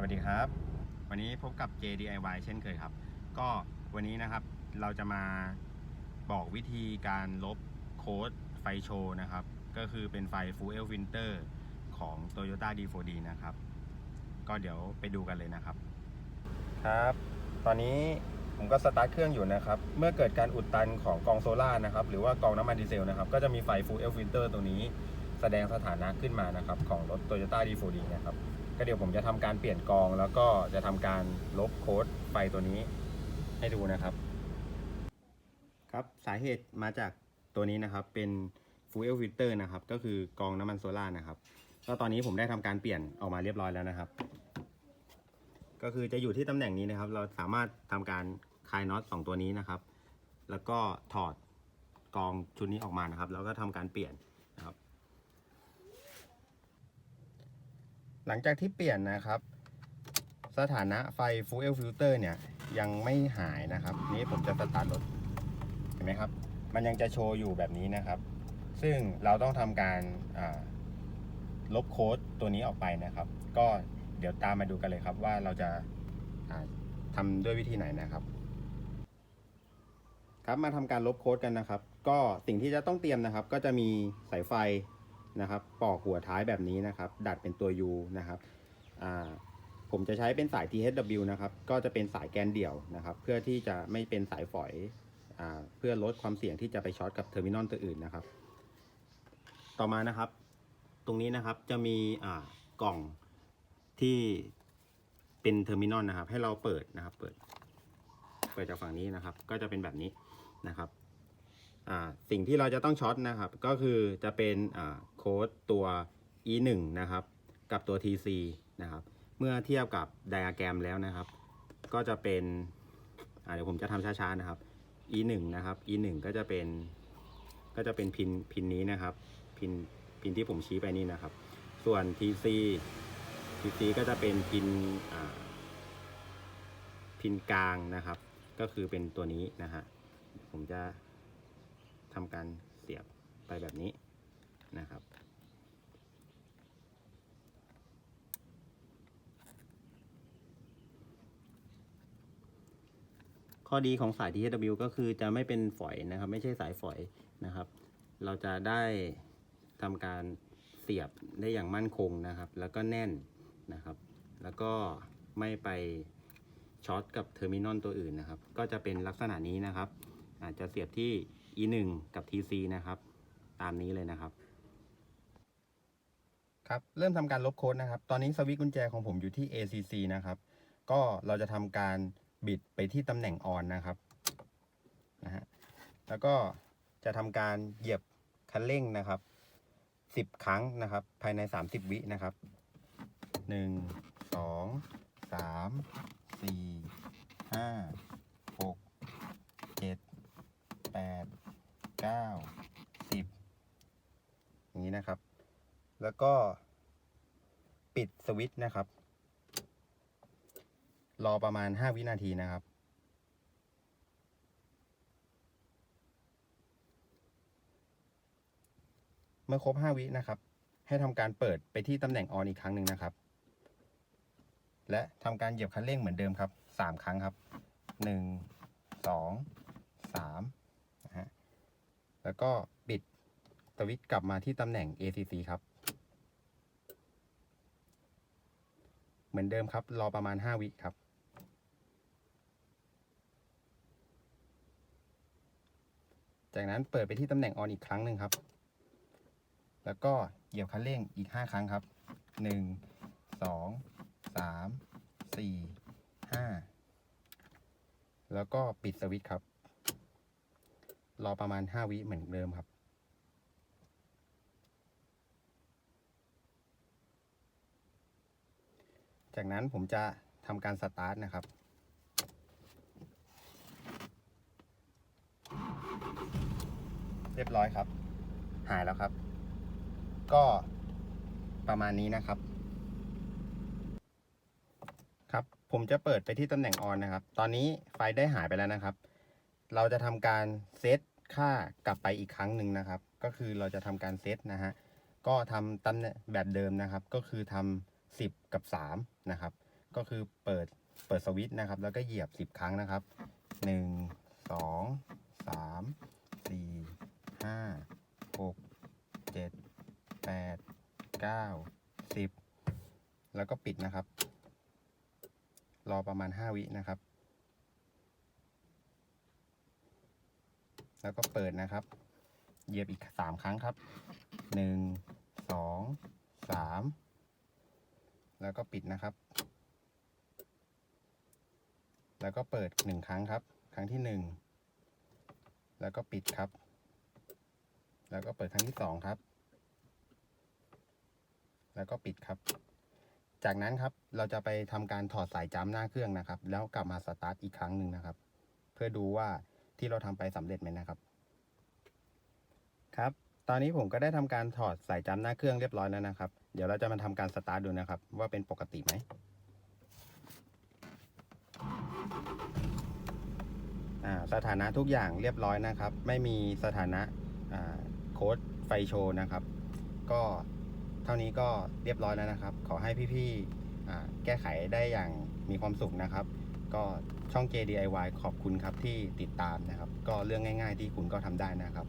สวัสดีครับ วันนี้พบกับ JDIY เช่นเคยครับ ก็วันนี้นะครับเราจะมาบอกวิธีการลบโค้ดไฟโชว์นะครับ ก็คือเป็นไฟ Full Winter ของ Toyota D4D นะครับ ก็เดี๋ยวไปดูกันเลยนะครับ ครับ ตอนนี้ผมก็สตาร์ทเครื่องอยู่นะครับ เมื่อเกิดการอุดตันของกองโซล่านะครับ หรือว่ากองน้ำมันดีเซลนะครับ ก็จะมีไฟ Full L Winter ตัวนี้แสดงสถานะขึ้นมานะครับ ของรถ Toyota D4D นะครับ ก็เดี๋ยวผมจะทำการเปลี่ยนกองแล้วก็จะทำการลบโค้ดไฟตัวนี้ให้ดูนะครับ ครับสาเหตุมาจากตัวนี้นะครับเป็น fuel filter นะครับ ก็คือกองน้ำมันโซล่าร์นะครับก็ตอนนี้ผมได้ทำการเปลี่ยนออกมาเรียบร้อยแล้วนะครับ ก็คือจะอยู่ที่ตำแหน่งนี้นะครับ เราสามารถทำการคลายน็อตสองตัวนี้นะครับ แล้วก็ถอดกองชุดนี้ออกมานะครับ แล้วก็ทำการเปลี่ยนนะครับ หลังจากที่เปลี่ยนนะครับ สถานะไฟ fuel filter เนี่ยยังไม่หายนะครับ นี้ผมจะสตาร์ทรถเห็นไหมครับ มันยังจะโชว์อยู่แบบนี้นะครับ ซึ่งเราต้องทำการลบโค้ดตัวนี้ออกไปนะครับ ก็เดี๋ยวตามมาดูกันเลยครับว่าเราจะาทำด้วยวิธีไหนนะครับ ครับมาทำการลบโค้ดกันนะครับ ก็สิ่งที่จะต้องเตรียมนะครับ ก็จะมีสายไฟ นะครับปอกหัวท้ายแบบนี้นะครับ ดัดเป็นตัว U นะครับผมจะใช้เป็นสาย THW นะครับ ก็จะเป็นสายแกนเดี่ยวนะครับ เพื่อที่จะไม่เป็นสายฝอยอเพื่อลดความเสี่ยงที่จะไปช็อตกับเทอร์มินอลตัวอื่นนะครับ ต่อมานะครับ ตรงนี้นะครับจะมีกล่องที่เป็นเทอร์มินอลนะครับ ให้เราเปิดนะครับ เปิด เปิดจากฝั่งนี้นะครับ ก็จะเป็นแบบนี้นะครับ สิ่งที่เราจะต้องช็อตนะครับ ก็คือจะเป็นโค้ดตัว e 1นะครับ กับตัว tc นะครับ เมื่อเทียบกับไดอะแกรมแล้วนะครับ ก็จะเป็นเดี๋ยวผมจะทำช้าๆนะครับ e 1นะครับ e 1ก็จะเป็น ก็จะเป็นพินพินนี้นะครับ พินพินที่ผมชี้ไปนี่นะครับ ส่วน tc tc ก็จะเป็นพินพินกลางนะครับ ก็คือเป็นตัวนี้นะฮะผมจะ ทำการเสียบไปแบบนี้นะครับ ข้อดีของสาย THW ก็คือจะไม่เป็นฝอยนะครับ ไม่ใช่สายฝอยนะครับ เราจะได้ทำการเสียบได้อย่างมั่นคงนะครับ แล้วก็แน่นนะครับ แล้วก็ไม่ไปช็อตกับเทอร์มินอลตัวอื่นนะครับ ก็จะเป็นลักษณะนี้นะครับ อาจจะเสียบที่ E1 กับ TC นะครับ ตามนี้เลยนะครับ ครับ เริ่มทำการลบโค้ดนะครับ ตอนนี้สวิตช์กุญแจของผมอยู่ที่ ACC นะครับ ก็เราจะทำการบิดไปที่ตำแหน่งออนนะครับนะฮะแล้วก็จะทำการเหยียบคันเร่งนะครับ10ครั้งนะครับ ภายใน30วินะครับ1 2 3 4 5 6 7 8 9 10 อย่างนี้นะครับ แล้วก็ปิดสวิตช์นะครับ รอประมาณ 5 วินาทีนะครับ เมื่อครบ 5 วินะครับ ให้ทำการเปิดไปที่ตำแหน่งออนอีกครั้งหนึ่งนะครับ และทำการเหยียบคันเร่งเหมือนเดิมครับ 3 ครั้งครับ 1 2 3นะฮะแล้วก็ปิดสวิตช์กลับมาที่ตำแหน่ง ACC ครับ เห มือนเดิมครับ รอประมาณ 5 วิครับ จากนั้นเปิดไปที่ตำแหน่งออนอีกครั้งหนึ่งครับ แล้วก็เหยียบคันเร่งอีก 5 ครั้งครับ 1 2 3 4 5 แล้วก็ปิดสวิตช์ครับ รอประมาณ 5 วิเหมือนเดิมครับ จากนั้นผมจะทำการสตาร์ทนะครับ เรียบร้อยครับ หายแล้วครับ ก็ประมาณนี้นะครับ ครับ ผมจะเปิดไปที่ตำแหน่งออนนะครับ ตอนนี้ไฟได้หายไปแล้วนะครับ เราจะทำการเซตค่ากลับไปอีกครั้งหนึ่งนะครับ ก็คือเราจะทำการเซตนะฮะ ก็ทำตำแหน่งแบบเดิมนะครับ ก็คือทำ 10 กับ3นะครับ ก็คือเปิดเปิดสวิตช์นะครับ แล้วก็เหยียบ 10 ครั้งนะครับ 1 2 3 4 5 6 7 8 9 10 แล้วก็ปิดนะครับ รอประมาณ 5 วินะครับ แล้วก็เปิดนะครับ เหยียบอีก 3 ครั้งครับ 1 2 3 แล้วก็ปิดนะครับ แล้วก็เปิด1ครั้งครับ ครั้งที่1แล้วก็ปิดครับ แล้วก็เปิดครั้งที่2ครับ แล้วก็ปิดครับ จากนั้นครับเราจะไปทำการถอดสายจ้ำหน้าเครื่องนะครับ แล้วกลับมาสตาร์ทอีกครั้งหนึ่งนะครับ เพื่อดูว่าที่เราทำไปสำเร็จไหมนะครับ ครับ ตอนนี้ผมก็ได้ทำการถอดสายจ้ำหน้าเครื่องเรียบร้อยแล้วนะครับ เดี๋ยวเราจะมาทำการสตาร์ทดูนะครับ ว่าเป็นปกติไหมอ่าสถานะทุกอย่างเรียบร้อยนะครับ ไม่มีสถานะอ่าโค้ดไฟโชว์นะครับ ก็เท่านี้ก็เรียบร้อยแล้วนะครับ ขอให้พี่ๆอ่าแก้ไขได้อย่างมีความสุขนะครับ ก็ช่อง JDIY ขอบคุณครับที่ติดตามนะครับ ก็เรื่องง่าย ๆ ที่คุณก็ทำได้นะครับ